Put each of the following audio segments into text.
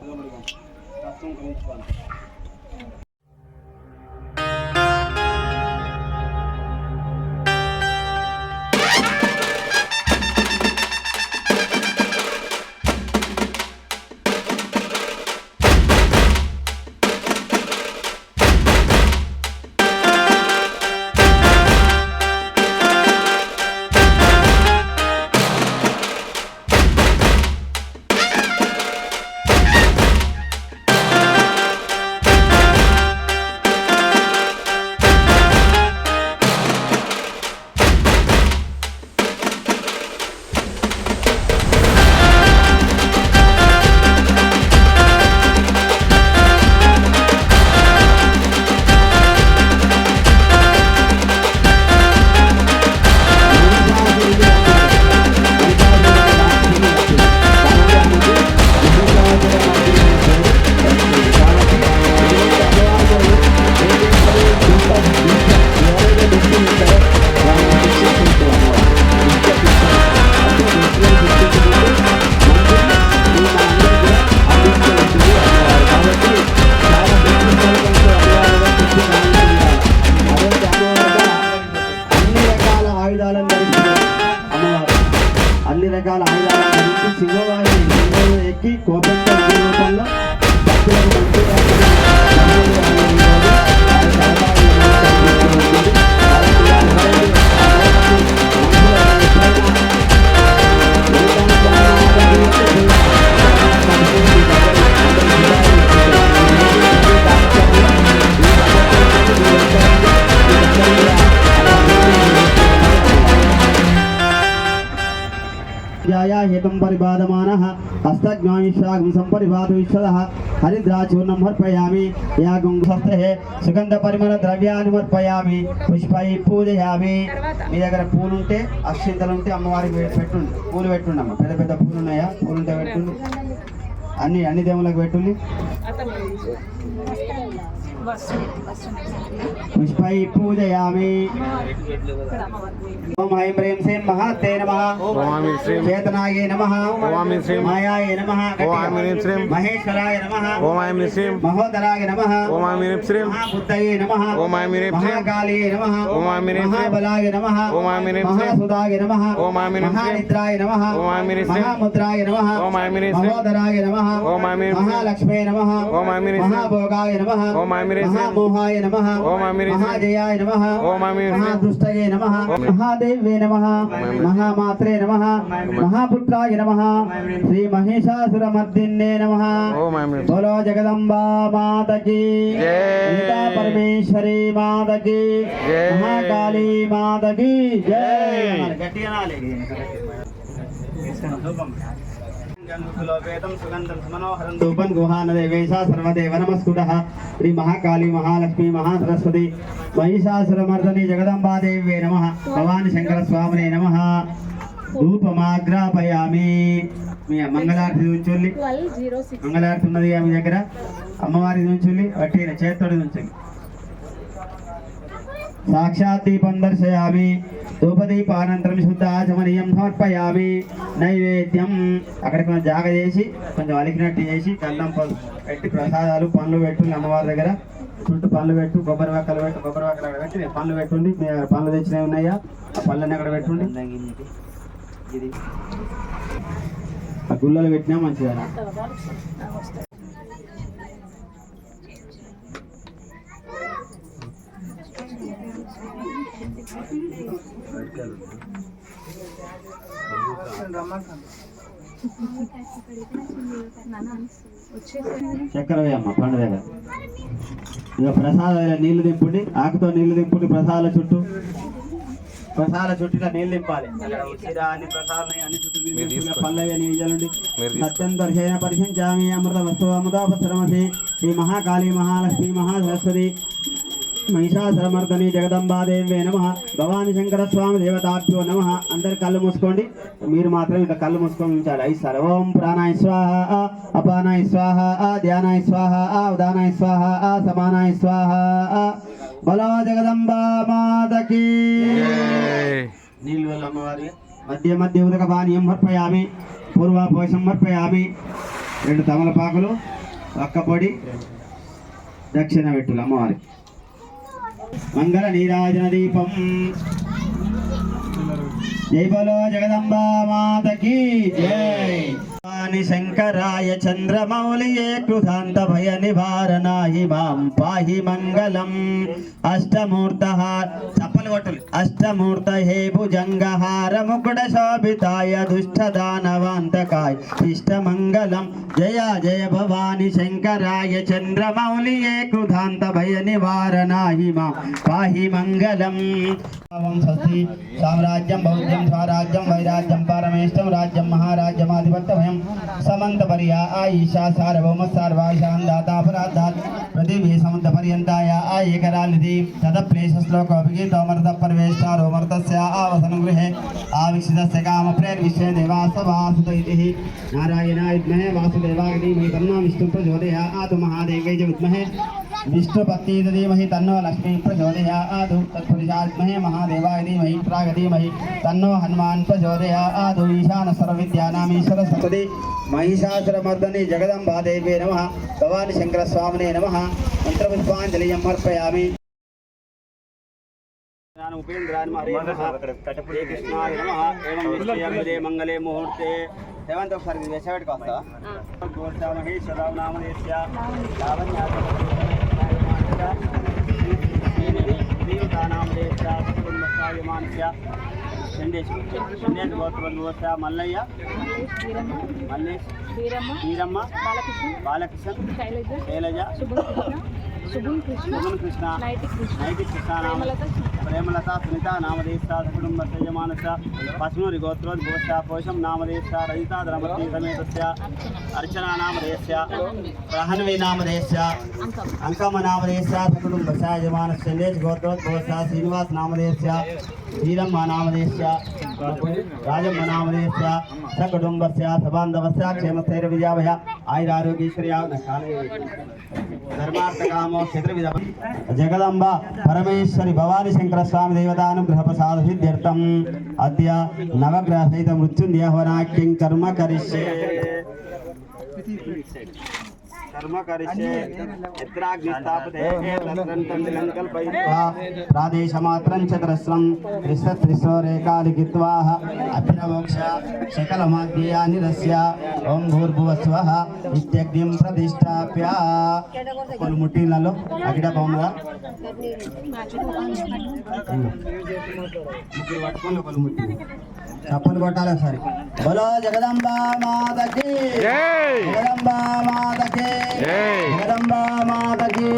그거 버리고. 나좀 그런 거 봐. ధ్యాయా హేతం పరిబాధమానః హస్తజ్ఞాయిషాగం సంపరిబాధవిశ్వదః హరిద్రాచూర్ణం సమర్పయామి యాగం హస్తే సుగంధ పరిమళ ద్రవ్యాన్ని సమర్పయామి పుష్పై పూజయామి మీ దగ్గర పూలు ఉంటే అక్షింతలు ఉంటే అమ్మవారికి పెట్టుండి పూలు పెట్టుండమ్మ. పెద్ద పెద్ద పూలు ఉన్నాయా పూలు ఉంటే పెట్టుండి. అన్ని అన్ని దేవుళ్ళకి పెట్టుండి. పుష్పై పూజయామి ఓం ఐం హ్రీం శ్రీం మహాతే నమః ఓం ఐం శ్రీం చేతనాయ నమః ఓం ఐం శ్రీం మాయాయ నమః ఓం ఐం హ్రీం శ్రీం మహేశ్వరాయ నమః ఓం ఐం శ్రీం మహోదరాయ నమః ఓం ఐం హ్రీం శ్రీం మహాబుద్ధయే నమః ఓం ఐం హ్రీం శ్రీం మహాకాళియే నమః ఓం ఐం హ్రీం శ్రీం మహాబలాయ నమః ఓం ఐం హ్రీం శ్రీం మహాసుదాయ నమః ఓం ఐం హ్రీం శ్రీం మహానిద్రాయ నమః ఓం ఐం హ్రీం శ్రీం మహాముద్రాయ నమః ఓం ఐం హ్రీం మహామోహాయ నమః. మహాజయాయ నమః. మహాదుష్టయే నమః. మహాదేవ్యే నమః. మహామాత్రే నమః. మహాపుత్రాయ నమః. శ్రీ మహిషాసురమర్దిన్నే నమః. బోలో జగదంబా మాతకి. గీతా పరమేశ్వరి మాతకి. మహాకాళీ మాతకి. జై. ధూపం గుహానదేవేశ సర్వదేవ నమస్కృత. శ్రీ మహాకాళీ మహాలక్ష్మి మహాసరస్వతి మహిషాసురమర్దని జగదంబాదేవే నమ. భవాని శంకర స్వామినే నమ. ధూపమాగ్రాపయామి. మీ మంగళారతి ఉంచుల్లి ట్వెల్వ్ మంగళారతి ఉన్నది మీ దగ్గర? అమ్మవారి నుంచుల్లి వట్టి చేత్తోడి నుంచుల్లి. సాక్షాత్ దీపం దర్శయామి. ధూపదీపానంతరం శుద్ధ బియ్యం సమర్పయామి నైవేద్యం. అక్కడ కొంచెం జాగ చేసి కొంచెం అలికినట్టు చేసి కళ్ళం పెట్టి ప్రసాదాలు పండ్లు పెట్టు అమ్మవారి దగ్గర. చుట్టూ పండ్లు పెట్టు కొబ్బరి వక్కలు పెట్టు కొబ్బరి వక్కలు అక్కడ పెట్టి పండ్లు పెట్టుండి మీ పండ్లు తెచ్చినవి ఉన్నాయా? ఆ పళ్ళని అక్కడ పెట్టుండి ఇది ఆ గుళ్ళలు పెట్టినా మంచిగా చక్కెర వేయమ్మ పండు దగ్గర. ఇక ప్రసాదాల నీళ్ళు దింపుండి. ఆకుతో నీళ్ళు దింపుండి ప్రసాదాల చుట్టూ. ప్రసాదాల చుట్టూ నీళ్ళు దింపాలి. అక్కడ ఉసిరా అన్ని చుట్టూ. పల్లవి అని తీసుకోండి. సత్యం దర్శన అమృత వస్తు అమృతాపశ్రమసి శ్రీ మహాకాళీ మహాలక్ష్మి మహాసరస్వతి. మహిషాసురమర్దని జగదంబాదేవే నమ. భవాని శంకర స్వామి దేవతాభ్యో నమ. అందరు కళ్ళు మూసుకోండి. మీరు మాత్రం ఇక కళ్ళు మూసుకొని ఉంచాలి. ఐ సార్ ఓం ప్రాణాయ స్వాహ అపానాయ స్వాహ ధ్యానాయ స్వాహ ఉదానాయ స్వాహ సమానాయ స్వాహ. బలో జగదంబా మాతకి. నీళ్ళు అమ్మవారి మధ్య మధ్య ఉదక పానీయం అర్పయామి పూర్వాపోషం అర్పయామి రెండు తమలపాకులు ఒక్క పొడి దక్షిణ పెట్టులు అమ్మవారి. మంగళ నీరాజన దీపం జై బలో జగదంబా మాతకి జై. శంకరాయ చంద్రమౌళియే కృతాంత భయ నివారణాయి మాం పాహి మంగళం. అష్టమూర్త చప్పలు కొట్టలు అష్టమూర్త హే భుజంగహార ముకుడ శోభితాయ దుష్ట దానవాంతకాయ ఇష్టమంగళం. జయ జయ భవాని శంకరాయ చంద్రమౌళియే కృతాంత భయ నివారణాయి మాం పాహి మంగళం. స్వస్తి. సామ్రాజ్యం బౌద్ధ్యం స్వరాజ్యం వైరాజ్యం పరమేష్టం రాజ్యం మహారాజ్యమాధిపత్యమయం సమంత పర్యా ఆయిషా సార్వభౌమ సర్వాశాం దాతాపరాధాత్ పృథివీ సమంత పర్యంతాయ ఆ ఏకరానిధి తదప్లేశ శ్లోకోపి తోమర్త పరమేష్టారోమర్తస్య ఆవసనం గృహే ఆవిక్షితస్య కామ ప్రేర్విశ్వే దేవాస వాసుద నారాయణ విద్మహే వాసుదేవాగ్ని ధీమహి తన్నో విష్ణు ప్రచోదయాత్ మహాదేవై చ విద్మహే विष्णुपत्नी धीमहि तन्नो लक्ष्मी प्रचोदयात् तत्पुरुषात्महे महादेवाय धीमहि प्रागधीमहि तन्नो हनुमान् प्रचोदयात् ईशान सर्वविद्यानामीश्वर सतति महिषासुरमर्दने जगदम्बा देवे नमः भवानि शङ्करस्वामिने नमः मन्त्रपुष्पाञ्जलिम् अर्पयामि ఉపేంద్రాన్ని హరే నమః హరే కృష్ణాయ నమః ఏవం నిశ్చయముదే మంగళే ముహూర్తే ఏమంటే ఒకసారి వేసేవాడికి వస్తా గోర్చా మహేశ్వరరావు నామదేశ్య నామదేశ్య కుటుంబస్థాయమానస్య చండేశ్ చండేశ్ గోత్రబంధువస్య మల్లయ్య మల్లేష్ వీరమ్మ బాలకృష్ణ బాలకృష్ణ శైలజ శుభం కృష్ణ శుభం కృష్ణ సుమన్ కృష్ణ కృష్ణ. ప్రేమలత సునీత నామదేశ కుటుంబ యజమానస్య పశ్మూరి గోత్రోద్భూష పోషం నామదేశ రజిత ద్రమతి సమేతస్య అర్చనా నామదేశ ప్రహన్వి నామదేశ అంకం అంకమ నామదేశ కుటుంబస్య యజమానస్య సందేశ్ గోత్రోద్భూష శ్రీనివాస్ నామదేశ వీరమ్మ నామదేశ రాజమ్మ నామదేశ సకుటుంబస్య సబాంధవస్య క్షేమస్థైర విజయాభయ ఆయురారోగ్యేశ్వర్య ధర్మార్థకామో క్షత్రవిధ జగదంబ పరమేశ్వరి భవాని శంకర స్వామి దేవతానుగ్రహ ప్రసాద సిద్ధ్యర్థం అద్య నవగ్రహ సహిత మృత్యుంజయహవనాఖ్యం కర్మ కరిష్యే కర్మ కరిష్యే ప్రాదేశమాత్రం చతురస్రం ఓం భూర్భువస్వః ఇత్యగ్నిం ప్రతిష్టాప్య కొన్ని ముట్టిలలో అగిడ చప్పలు కొట్టాలి ఒకసారి బలో జగదంబ మాతకి జై! జగదంబా మాతకి. జగదంబా మాతకి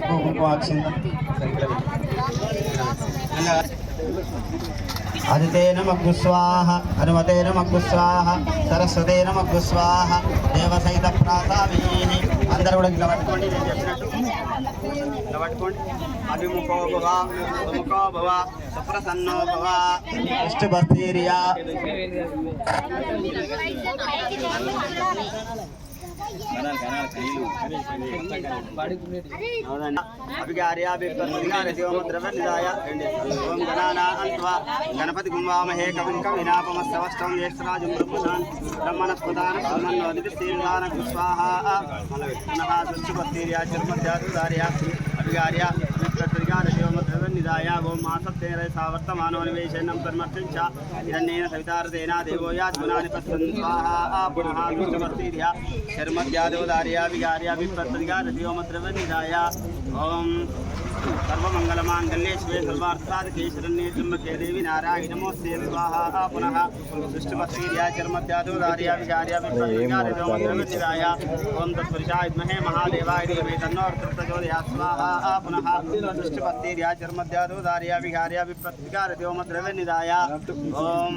కుంకుమ అక్షింతలు. పట్టుకో, అదితే అక్షింతలు. స్వాహ హనుమతే మగ్గు స్వాహ సరస్వతే మగ్గు స్వాహ దేవసైత ప్రాసామీ అందరూ కూడా ఇట్లా పట్టుకోండి నేను చెప్పినట్టు. ఇట్లా పట్టుకోండి. అభిముఖో భవ సుముఖో భవ సుప్రసన్నో భవ ఇష్ట గణపతి గుంవామహే కవిం కవినాపమస్తవష్టం జ్యేష్ఠరాజం బ్రహ్మణాన్ బ్రహ్మణస్పదాన బ్రహ్మన్నోదితి శ్రీర్దాన స్వాహ పునః దృష్టిపత్తీర్యా జన్మధ్యాతుదార్య విప్రతిగార్య శివముద్రవ నిదాయ ఓం మాసత్తేన సావర్తమానో నివేశనం కర్మర్చంచ హిరణ్యేన సవితారతేన దేవో యాజ్మనాని పశ్చన్ స్వాహ పునః దృష్టిపత్తీర్య శర్మధ్యాదోదార్య సర్వమంగళమాంగళ్యే శివే సర్వార్థాదికే శరణ్యే త్ర్యంబకే దేవి నారాయణ నమోస్తే స్వాహా పునః సృష్టిపత్రీర్యా చర్మధ్యాదోదార్య విచార్య విప్రతిగార్య ఓం తత్పురుషాయ విద్మహే మహాదేవాయ ధీమహి తన్నో ప్రచోదయాత్ స్వాహా పునః సృష్టిపత్రీర్యా చర్మధ్యాదోదార్య విహార్య విప్రతిగార్య శివముద్రవ నిదాయ ఓం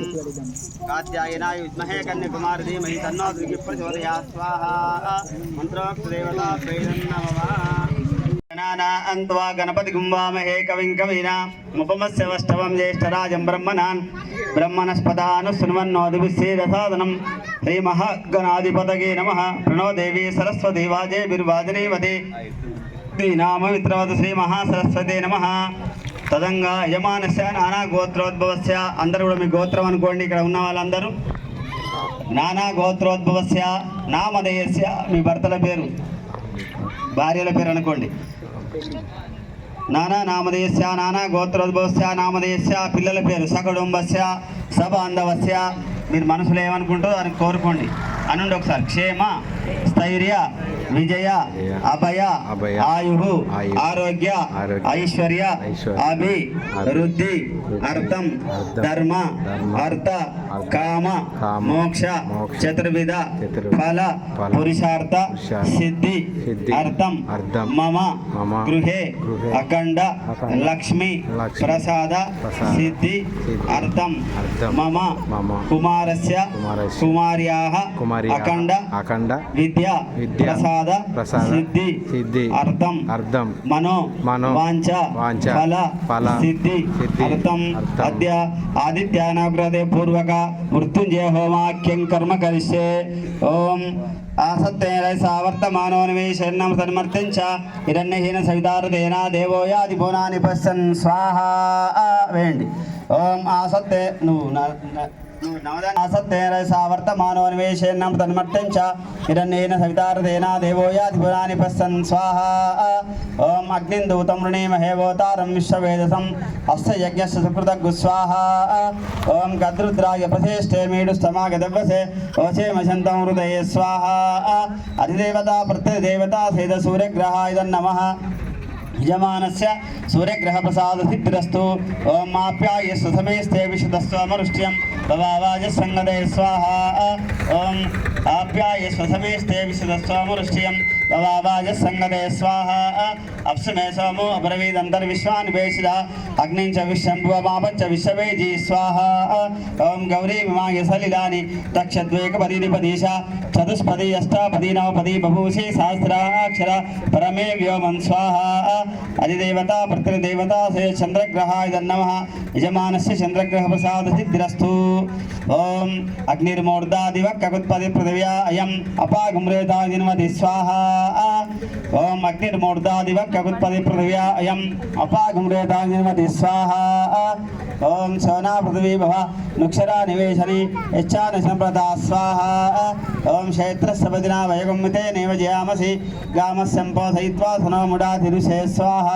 కాత్యాయనాయ విద్మహే కన్యకుమారి ధీమహి తన్నో దృగి ప్రచోదయాత్ స్వాహా మంత్రోక్త దేవతా ప్రేరన్నమః గణపతి గుంవామహే కవిం కవీనా ముపమస్య వష్టవం జ్యేష్ఠరాజం బ్రహ్మణాన్ బ్రహ్మణస్పదాను శృణ్వన్నోదిభిశ్చేదసాదనం శ్రీమహాగణాధిపతగే నమ ప్రణో దేవి సరస్వతి వాజే బిర్వాజనేవతే దీనామమిత్రవత శ్రీ మహాసరస్వతి నమ తదంగా యజమానస్య నానా గోత్రోద్భవస్య అందరూ కూడా మీ గోత్రం అనుకోండి ఇక్కడ ఉన్న వాళ్ళందరూ। నానా గోత్రోద్భవస్య నామధేయస్య మీ భర్తల పేరు। భార్యల పేరు అనుకోండి। నానా నామదేశ నానా గోత్రోద్భవస్య నామదేశ పిల్లల పేరు సకుటుంబస్య సబాంధవస్య మీరు మనసులో ఏమనుకుంటారో దాన్ని కోరుకోండి. అనండి ఒకసారి. క్షేమ స్థైర్య విజయ అభయ ఆయు ఆరోగ్య ఐశ్వర్య అభి వృద్ధి అర్థం ధర్మ అర్థ కామ మోక్ష చతుర్విధ ఫల పురుషార్థ సిద్ధి అర్థం మమ గృహే అఖండ లక్ష్మి ప్రసాద సిద్ధి అర్థం మమ కుమారస్య, కుమార్యాః కుమార్యాः, అఖండ అఖండ, విద్య విద్య, ప్రసాద ప్రసాద, సిద్ధి సిద్ధి, అర్థం అర్థం, మనో మనో, వాంఛ వాంఛ, ఫల ఫల, సిద్ధి సిద్ధి, అర్థం అద్య ఆదిత్యానగ్రదే పూర్వక మృత్యుంజయ హోమాఖ్యం కర్మ కరిష్యే ఓం ఆసత్తేన సావర్తమానోన్వేషణం సన్మర్తించ హిరణ్యహీన సవితారదేనా దేవో యాది భువనాని పశ్యన్. స్వాహ వేయండి. ఓం ఆసత్తే నువ్వు నా- నా- నువ్వు నవద- ఆసత్తేన హిరణ్యేన సవితారదేనా దేవో యాది పశ్యన్ స్వాహ ఓం అగ్నిం దూతం వృణీమహే భోతారం విశ్వవేదసం అస్య యజ్ఞస్య సుకృత స్వాహ ఓం గద్రుద్రాయ ప్రతిష్ఠే మీడు స్తమాగదవ్యసే ఓచేమశంతం హృదయే స్వాహ అధిదేవత ప్రత్యదేవత సేద సూర్యగ్రహాయ నమః యజమానస్య సూర్యగ్రహప్రసాదసిద్ధిరస్తు ఓం భవావాజ సంగదే స్వాహ ఓం ఆప్యాయస్వ సమేస్తే విశుద్ధస్వమరుష్ట్యం భవాభాగ సంగదే స్వాహ. అప్సుమే సోమో అబ్రవీదంతర్విశ్వానివేశిద అగ్నిం చ విశ్వంభువమాపంచ విశ్వవేజీ స్వాహ ఓం గౌరీ విమాయ సలిలాని దక్షద్వేకపదీనిపదీశ చతుష్పది అష్టాపది నవపది బభూషి సహస్రాక్షర పరమే వ్యోమం స్వాహ. అధిదేవత ప్రతిదేవత సే చంద్రగ్రహాయ నమ. యజమానస్ చంద్రగ్రహ ప్రసాద సిద్ధిరస్తు. ఓం అగ్నిర్మూర్ధాదివ కగుత్పది పృథివ్యా అయం అపాగుమ్రేతాదిన్వతి స్వాహ ఓం అగ్నిర్మూర్ధాదివ కగుత్పది పృథివ్యా అయం అపాగుమ్రేతాదిన్వతి స్వాహ ఓం సోనా పృథివీ భవ నుక్షరా నివేశని ఇచ్చా సంప్రదా స్వాహ. ఓం క్షేత్రస్సపదినా వయగుమ్మితే నివజయామసి జయామసి గామస్సంపోధయిత్వా సనో స్వాహ.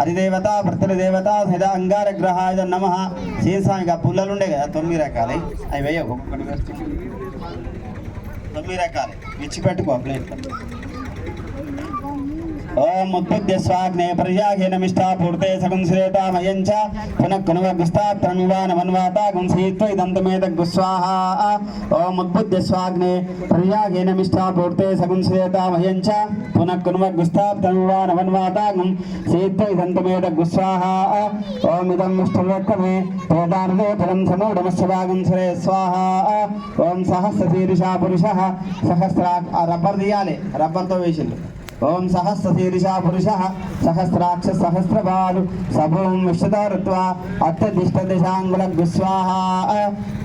హరిదేవత ప్రతిదేవత సహిత అంగారగ్రహాయ నమ. శీర్షానికి ఆ పుల్లలు ఉండే కదా తొమ్మిది రకాలు. అవి వేయ ఒక్కొక్కటి తొమ్మిది రకాలు. విచ్చిపెట్టుకో ప్లేట్. ఓం ఉద్బుద్ధ్య స్వాగ్నే పర్యాఘేన పూర్తే సగం శ్రేతామయం చ పునః కునువగుస్తాత్రమివానమన్వాత గుంసీత్వ ఓం ఉద్బుద్ధ్య స్వాగ్నే పర్యాఘేన పూర్తే సగం శ్రేతామయం చ పునః కునువగుస్తాత్రమివానమన్వాత గుంసీత్వ ఓం ఇదం ముష్టవక్కమే తోదార్దే ఫలం సమూఢమస్య భాగం స్వాహ. ఓం సహస్రశీర్షా పురుష సహస్రా రబ్బర్ తీయాలి. రబ్బర్తో వేసిండు. ఓం సహస్రశీర్ష పురుష సహస్రాక్ష సహస్రపాలు సభూం విశ్వతారుత్వ అత్యధిష్ట దిశాంగుల గుస్వాహ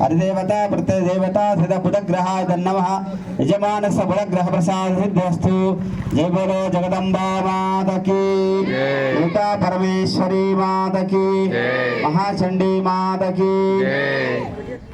హరిదేవత ప్రత్యదేవత సిద బుధగ్రహాయ నమ యజమానస బుధగ్రహ ప్రసాద సిద్ధిస్తు జయ బోలో జగదంబా మాతకి. జై. లలితా పరమేశ్వరి మాతకి. మహాచండీ మాతకి.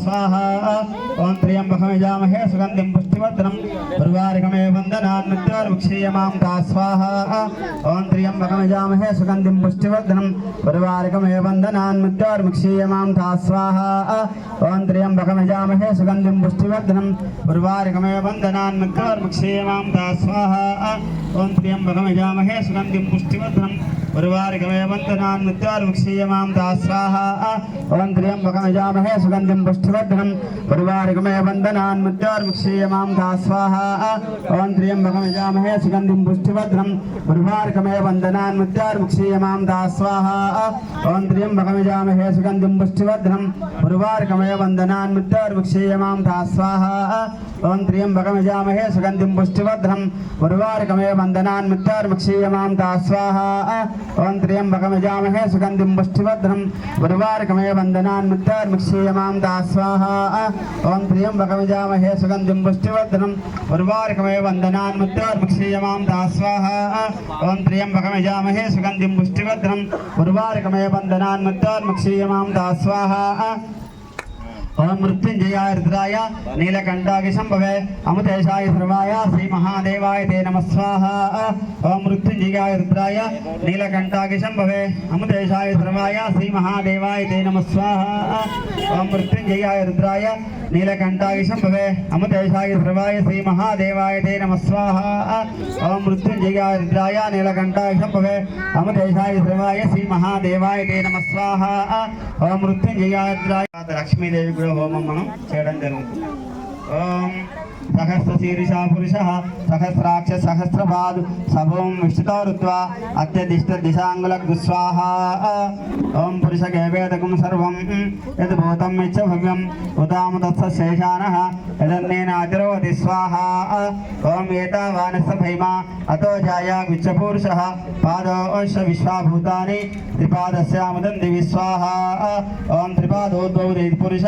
स्वाहा। ओम त्र्यंबकमेजामहे सुगंधिं पुष्टिवर्धनं। उर्वारिकमे वन्दनात् नित्यर्वक्षीयमां ता स्वाहा। ओम त्र्यंबकमेजामहे सुगंधिं पुष्टिवर्धनं। उर्वारिकमे वन्दनात् नित्यर्वक्षीयमां स्वाहा। ओम त्र्यंबकमेजामहे सुगंधिं पुष्टिवर्धनं। उर्वारिकमे वन्दनात् नित्यर्वक्षीयमां स्वाहा। ओम त्र्यंबकमेजामहे सुगंधिं पुष्टिवर्धनं। ఉర్వారికమే వందనాన్ ముత్యార్ముక్షీయమాం దాస్వాహ ఓం త్ర్యంబకమజామహే సుగంధిం పుష్టివర్ధనం ఉర్వారికమే వందనాన్ ముత్యార్ముక్షీయమాం దాస్వాహ ఓం త్ర్యంబకమజామహే సుగంధిం పుష్టివర్ధనం ఉర్వారికమే వందనాన్ ముత్యార్ముక్షీయమాం దాస్వాహ ఓం త్ర్యంబకమజామహే సుగంధిం పుష్టివర్ధనం ఉర్వారికమే వందనాన్ ముత్యార్ముక్షీయమాం దాస్వాహ ఓం త్ర్యంబకమజామహే సుగంధిం పుష్టివర్ధనం ఉర్వారికమే వందనాన్ ముత్యార్ముక్షీయమాం దాస్వాహ ఓం త్ర్యంబకమజామహే సుగంధిం పుష్టివర్ధనం ఉర్వారికమే వందనాన్ ముత్యార్ముక్షీయమాం దాస్వాహ ఓం త్ర్యంబకమజామహే సుగంధిం పుష్టివర్ధనం ఉర్వారికమే వందనాన్ ముత్యార్ముక్షీయమాం దాస్వాహ ఓం మృత్యుంజయాయ రుద్రాయ నీలకంఠాకి సంభవే అముతేశాయ సర్వాయ శ్రీ మహాదేవాయ తే నమ స్వాహ ఓం మృత్యుంజయాయ రుద్రాయ నీలకంఠాకి సంభవే అముతేశాయ సర్వాయ శ్రీ మహాదేవాయ తే నమ ప్రభాయ శ్రీ మహాదేవాయ తే నమ స్వాహ. ఓం మృత్యుంజయాయ రుద్రాయ నీలకంఠాకి సంభవే ప్రభాయ శ్రీ మహాదేవాయ తే నమ స్వాహ. ఓం మృత్యుంజయాయ రుద్రాయ. లక్ష్మీదేవి కూడా హోమం మనం చేయడం జరుగుతుంది. ఓం సహస్ర శీర్ష పురుష సహస్రాక్ష సహస్రపాదు సభం విష్ణుతో రుత్వా అత్యదిష్ట దిశాంగుల గుస్వాహ ఓం పురుష కేవేదకం సర్వం యద్ భూతం ఇచ్చ భవ్యం ఉదామ తత్స శేషాన యదన్నేనాతిరోతి స్వాహ ఓం ఏతావానస్య భైమా అతో జాయా గుచ్చపూరుష పాదోశ విశ్వాభూతాని త్రిపాదస్యాముదంది విశ్వాహ ఓం త్రిపాదోద్భవ పురుష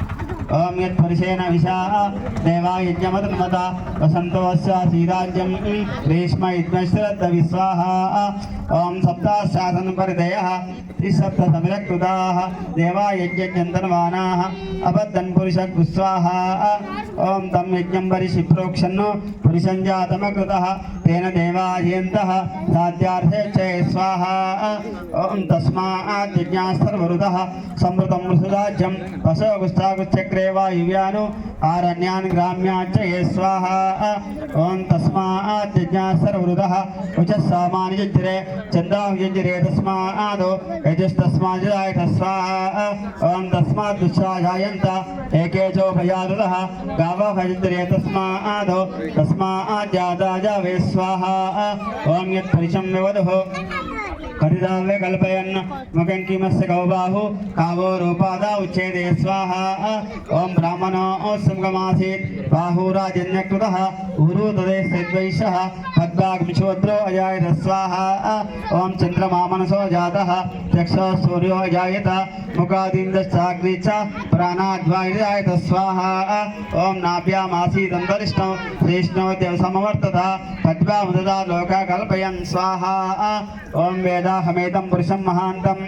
ఓం యత్ పురుషేణ విశా దేవా యజ్ఞమతన్మత వసంతోస్య శ్రీరాజ్యం రేష్మ యజ్ఞశ్రద్ధ విశ్వాహ. ఓం సప్తాశాసన పరిదయ త్రిసప్త సమిరకృతా దేవా యజ్ఞంతన్వానా అబద్ధన్ పురుష గుస్వాహ ఓం తం యజ్ఞం పరిషి ప్రోక్షన్ను పురుషం జాతమకృత తేన దేవాయంత సాధ్యార్థే చే స్వాహ. ఓం తస్మాత్ యజ్ఞాస్తర్వరుద సంవృతం మృసురాజ్యం వసోగుస్తాగుచక్రే వాయువ్యాను ఆరణ్యాన్ గ్రామ్యాచ్చ ఏ స్వాహ ఓం తస్మాత్ యజ్ఞాస్తర్వరుద ఉచ సామాని యజ్రే చంద్రాహు యజ్రే తస్మాదో యజస్తస్మాజాయ స్వాహ ఓం తస్మాత్ దుశ్శాజాయంత ఏకేచోభయాదుల గావ భజంత్రే తస్మాదో తస్మాత్ జాతా జావే స్వాహ करिदावे कल्पयन् मुखं किमस्य गौबाहु कावो रूपादा उच्यते स्वाहा। ॐ ब्राह्मणोऽस्य मुखमासीत् बाहुराजन्यकृतः उरु तदे सद्वैषः। पद्माग्निशोद्रो अजायत स्वाहा। ॐ चंद्रमा मनसो जातः। चक्षो सूर्यो अजायत। मुखादिन्दश्चाग्नि च प्राणाद्वायुजायत स्वाहा। ॐ नाभ्यामासीत् अन्तरिष्णौ श्रीष्णौ देवसमवर्तत। पद्मा मुददा लोका कल्पयन् स्वाहा। ॐ वेद ఓం పురుషం మహాంతం.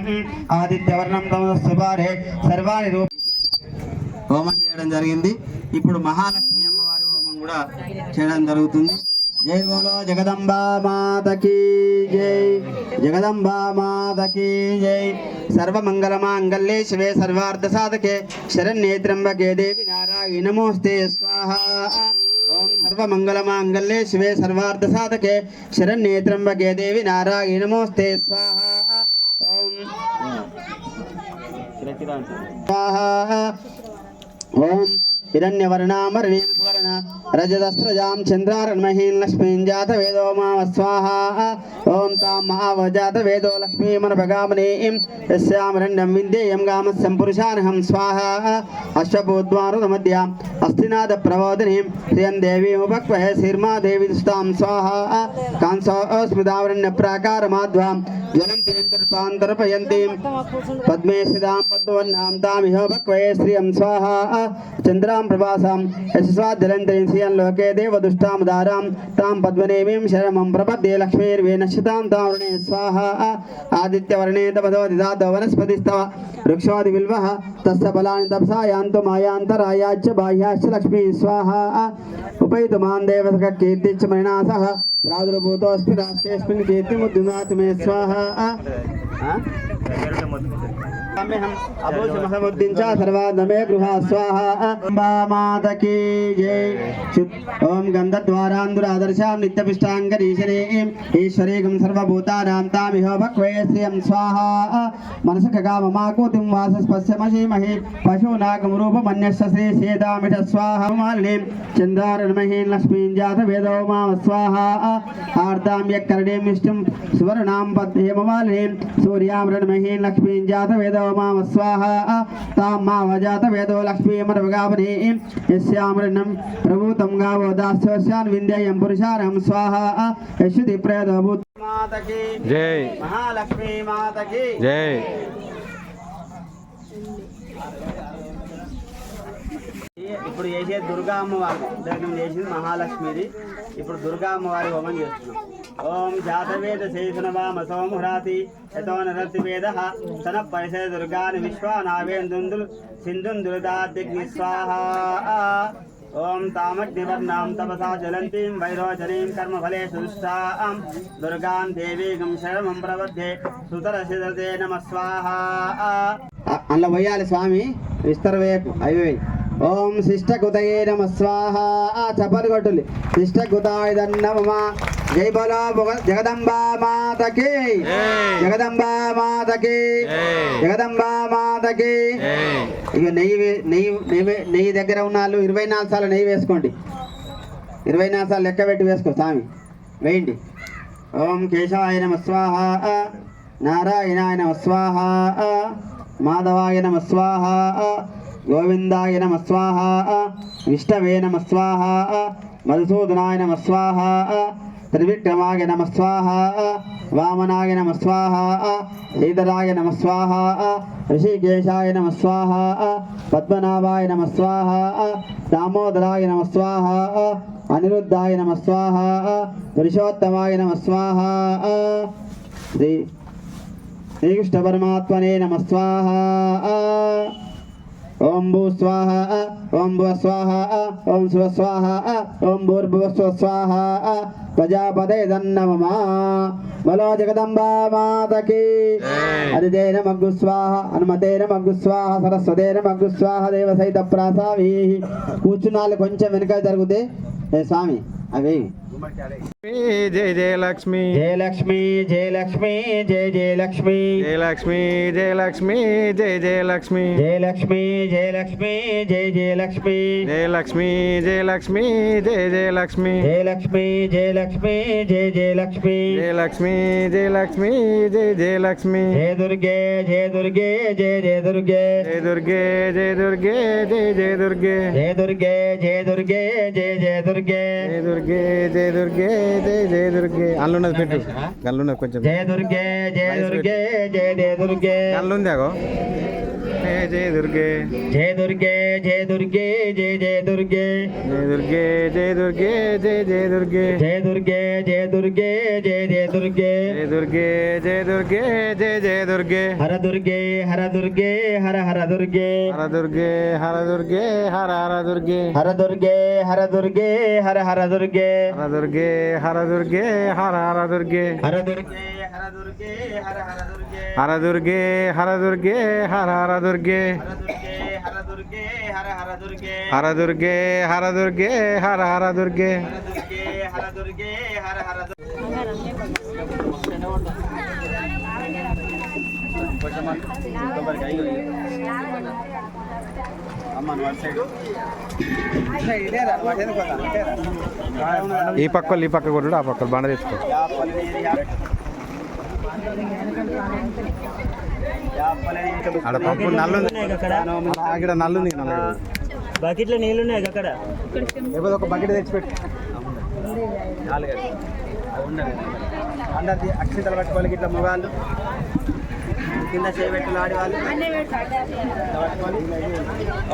ఆదిత్యవర్ణం తమ సుపారే సర్వాణి రూప హోమం చేయడం జరిగింది. ఇప్పుడు మహాలక్ష్మి అమ్మవారి హోమం కూడా చేయడం జరుగుతుంది. జై బోలో జగదంబా మాతకి జై. జగదంబా మాతకి జై. సర్వమంగళమాంగళ్యే శివే సర్వార్థ సాధకే. శరణ్యే త్ర్యంబకే దేవి నారాయణ. నమోస్తే. స్వాహ. ఓం సర్వమంగళ మాంగళ్యే శివే సర్వార్థ సాధకే శరణ్యే త్ర్యంబకే దేవి నారాయణ నమోస్తే స్వాహ. ఓం. స్వాహ. ఓం. హిరణ్యవర్ణామరణీం సువర్ణ రజదస్రజాం చంద్రారణమహీం లక్ష్మీం జాత వేదో మామ స్వాహ ఓం తాం మహావజాత వేదో లక్ష్మీమనభగామనీం యస్యామరణ్యం విందేయం గామస్యం పురుషానహం స్వాహ అశ్వభూద్వారుదమధ్యాం అస్థినాద ప్రబోధినీం శ్రియం దేవీముపక్వహే శీర్మా దేవి దుస్తాం స్వాహ కాంసోస్మృదావరణ్య ప్రాకారమాధ్వాం జలంతీంతర్పాంతరపయంతీం పద్మే స్థితాం పద్మవన్నాం తామిహ భక్వయే శ్రియం స్వాహ చంద్రాం దుష్టాం ప్రభాసాం యశస్వాద్యలంతయం శ్రియం లోకే దేవదుష్టాముదారాం తాం పద్మనేమీం శరమం ప్రపద్యే లక్ష్మీర్వేనశ్చితాం తావృణే స్వాహ. ఆదిత్యవర్ణే తపదోది దాతో వనస్పతిస్తవ వృక్షాది విల్వ తస్య ఫలాని తపసా యాంతు మాయాంతరాయాచ్చ బాహ్యాశ్చ లక్ష్మీ స్వాహ. ఉపైతు మాం దేవసక కీర్తిచ్చ మణినాసః రాజులభూతోస్మి రాష్ట్రేస్మిన్ కీర్తి ముద్దునాథమే స్వాహ అభూషమహముద్దించా సర్వాదమే గృహ స్వాహామాతకీ ఓం గంధద్వారాందురాదర్శాం నిత్యపిష్టాంగరీశరీం ఈశ్వరీకం సర్వభూతానాం తామిహో భక్వే శ్రియం స్వాహ మనసక కామమాకూతిం వాసస్పశ్యమశీమహి పశూనాకం రూపమన్యస్వ శ్రీ సీతామిష స్వాహ మాలినీం చందారణమహీం లక్ష్మీం జాత వేదోమామ స్వాహ लक्ष्मीं जातवेदो माम स्वाहा आर्तां यक्करणीं निष्ठुं सुवर्णां पद्मेममालिनीं सूर्यां रणमहीं लक्ष्मीं जातवेदो माम स्वाहा तां मावजात वेदो लक्ष्मीमरवगावनीं यस्यामृणं प्रभूतं गावो दास्योस्यान् विन्द्ययं पुरुषारं स्वाहा यशुति प्रेतो भूत माता की జై महालक्ष्मी माता की జై ఇప్పుడు చేసే దుర్గా అమ్మవారి దగ్గర చేసింది మహాలక్ష్మిది. ఇప్పుడు దుర్గా అమ్మవారి హోమం చేస్తున్నాం. ఓం జాతవేద శేషనవామ సోమహురాతి యతో నరతివేద తన పరిసే దుర్గాని విశ్వానావేందుందులు సింధుందులుదాగ్ని స్వాహ. ఓం తామగ్నివర్ణాం తపసా జ్వలంతీం వైరోచనీం కర్మఫలేషు సుష్టాం దుర్గాం దేవీగం శరణం ప్రబద్ధే సుతరసిదే నమ స్వాహ. అందులో పోయాలి స్వామి విస్తరవేపు అవి ఓం శిష్టకుతయే నమ స్వాహ. చపలు కొట్టులి. నమ జై బలో జగదంబా మాతకి. జగదంబా మాతకి. జగదంబా మాతకి. ఇక నెయ్యి నెయ్యి నెయ్యి దగ్గర ఉన్న వాళ్ళు ఇరవై నాలుగు సార్లు నెయ్యి వేసుకోండి. ఇరవై నాలుగు సార్లు లెక్క పెట్టి వేసుకో స్వామి. వేయండి. ఓం కేశవాయ నమ స్వాహ. నారాయణాయ నమ స్వాహ. మాధవాయ నమ స్వాహ. గోవిందాయ నమ స్వాహ విష్ణవే నమ స్వాహ మధుసూదనాయ నమ స్వాహ త్రివిక్రమాయ నమ స్వాహ వామనాయ నమ స్వాహ శ్రీధరాయ నమ స్వాహ ఋషికేశాయ నమ స్వాహ పద్మనాభాయ నమ స్వాహ దామోదరాయ నమ ఓం భూ స్వాహ ఓం భువ స్వాహ ఓం శివ స్వాహ ఓం భూర్భువ స్వ స్వాహ ప్రజాపదే దన్నమమా. బలో జగదంబా మాతకి. అదిదేన మగ్గు స్వాహ హనుమతేన మగ్గు స్వాహ సరస్వతేన మగ్గు స్వాహ దేవ సహిత ప్రాసావి. కూర్చున్నాళ్ళు కొంచెం వెనుక జరిగితే స్వామి అవి. జై జయ లక్ష్మి జయ లక్ష్మి జయ లక్ష్మి జయ జయ లక్ష్మి జయ లక్ష్మి జయ లక్ష్మి జయ జయ లక్ష్మి జయ లక్ష్మి జయ లక్ష్మి జయ జయ లక్ష్మి జయ లక్ష్మి జయ లక్ష్మి జయ జయ లక్ష్మి జయ లక్ష్మి జయ లక్ష్మి జయ జయ లక్ష్మి జయ లక్ష్మి జయ లక్ష్మి జయ జయ లక్ష్మి జయ దుర్గే జయ దుర్గే జయ జయ దుర్గే జయ దుర్గే జయ దుర్గే జయ జయ దుర్గే జయ దుర్గే జయ దుర్గే జయ జయ దుర్గే జయ దుర్గే జయ దుర్గే జయ జయ దుర్గే. అల్లున్నది పెట్టు. గల్లున్నది కొంచెం. జయ దుర్గే జయ దుర్గే జయ జయ దుర్గే. గల్లుంది అగో. ఏ జయ దుర్గే జయ దుర్గే జయ దుర్గే జయ జయ దుర్గే జయ దుర్గే జయ దుర్గే జయ జయ దుర్గే జయ దుర్గే జయ దుర్గే జయ జయ దుర్గే జయ దుర్గే జయ దుర్గే జయ జయ దుర్గే హర దుర్గే హర దుర్గే హర హర దుర్గే హర దుర్గే హర దుర్గే హర హర దుర్గే హర దుర్గే హర దుర్గే హర హర దుర్గే హర దుర్గే హర దుర్గే హర హర దుర్గే హర దుర్గే హర దుర్గే హర దుర్గే. హర దుర్గే హర దుర్గే హర హర దుర్గే. హర దుర్గే హర హర దుర్గే. హర దుర్గే హర దుర్గే హర హర దుర్గే. హర దుర్గే హర దుర్గే హర హర దుర్గే. ఈ పక్క ఈ పక్క కొట్టుడు ఆ పక్క బండ తెచ్చుకో. పప్పు ఇక్కడ. బకెట్లో నీళ్ళు ఉన్నాయి అక్కడ. లేకపోతే ఒక బకెట్ తెచ్చిపెట్టు. అందరి అక్షితలు పట్టుకోవాలి ఇట్లా మొగాళ్ళు. కింద చేయబెట్టులాడి వాళ్ళు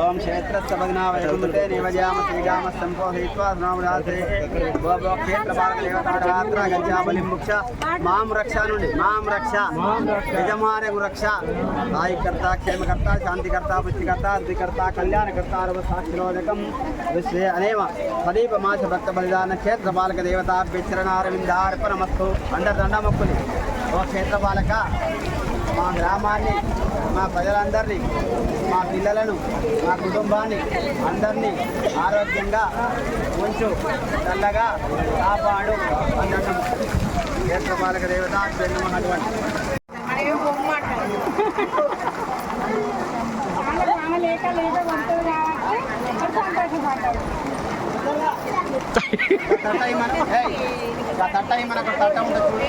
ఓం క్షేత్రస్థ భగ్నా వైకుంఠే నివజామ శ్రీగామ గంజాబలిం ముక్ష. మాం రక్ష నుండి మాం రక్ష. యజమానకు రక్ష. సాయికర్త క్షేమకర్త శాంతికర్త పుష్టికర్త అద్వికర్త కళ్యాణకర్త అరవ సాక్షిరోదకం విశ్వే అనేవ ప్రదీప మాస భక్త బలిదాన దేవతాభ్యచరణారవిందార్పణమస్తు దండమొక్కుని ఓ క్షేత్ర బాలక మా గ్రామాన్ని మా ప్రజలందరినీ మా పిల్లలను మా కుటుంబాన్ని అందరినీ ఆరోగ్యంగా ఉంచు చల్లగా కాపాడు అన్నట్టు క్షేత్ర బాలక దేవత అటువంటి లేక లేక వంటలు కాబట్టి సంతోషపడ్డాడు మనకు తట్ట ఉంటుంది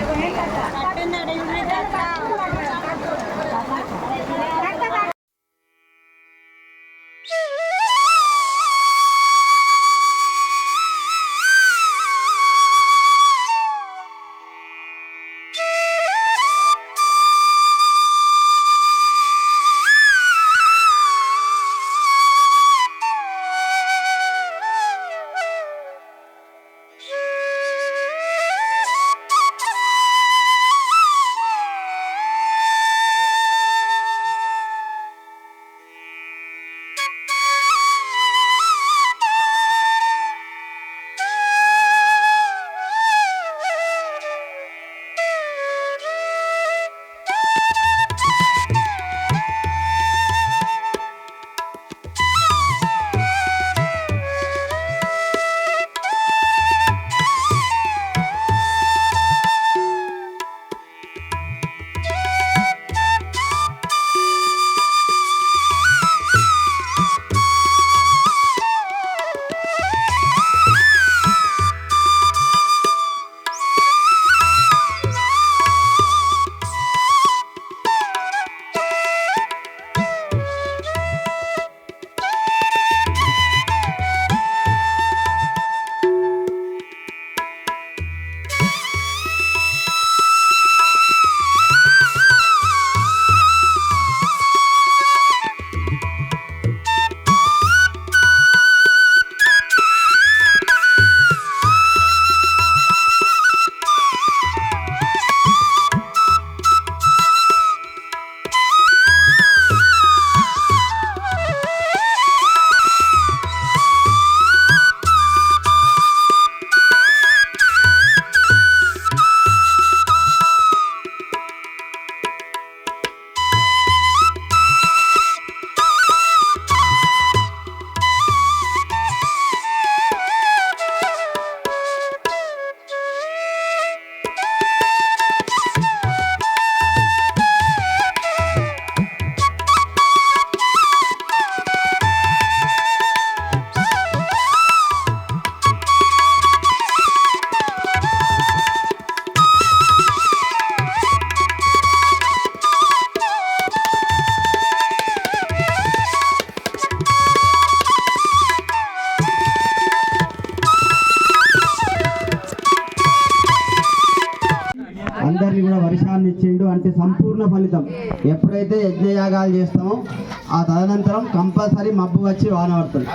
వచ్చి వాన పడుతుంది.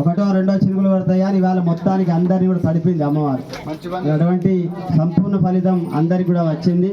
ఒకటో రెండో చినుకులు పడతాయి? అని ఇవాళ మొత్తానికి అందరినీ కూడా తడిపింది అమ్మవారు. అటువంటి సంపూర్ణ ఫలితం అందరికి కూడా వచ్చింది.